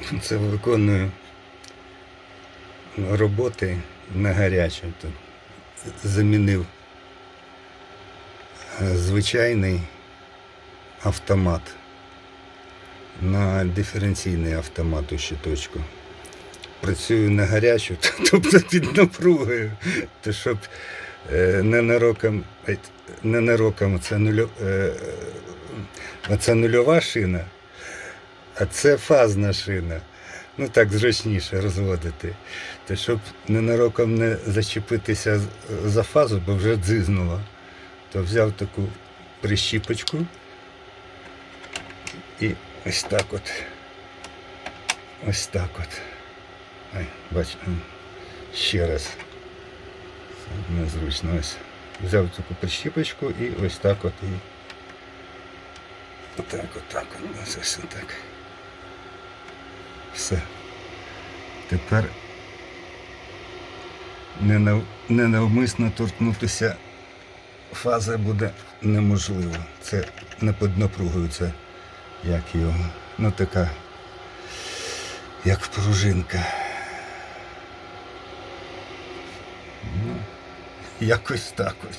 Це виконую роботи на гарячу. Тут замінив е, звичайний автомат на диференційний автомат у щиточку. Працюю на гарячу, тобто під напругою, то щоб е, ненароком, ненароком це, е, нульова шина, а це фазна шина. Ну так зручніше розводити. То щоб ненароком не зачепитися за фазу, бо вже дзизнуло, то взяв таку прищіпочку і ось так от. Ось так от. Ай, бач, ще раз. Незручно ось. Взяв таку прищіпочку і ось так от і. Отак, отак, от, ось отак. Все. Тепер ненав- ненавмисно торкнутися фази буде неможливо. Це не під напругою, це як його. Ну така, як пружинка. Ну, якось так ось.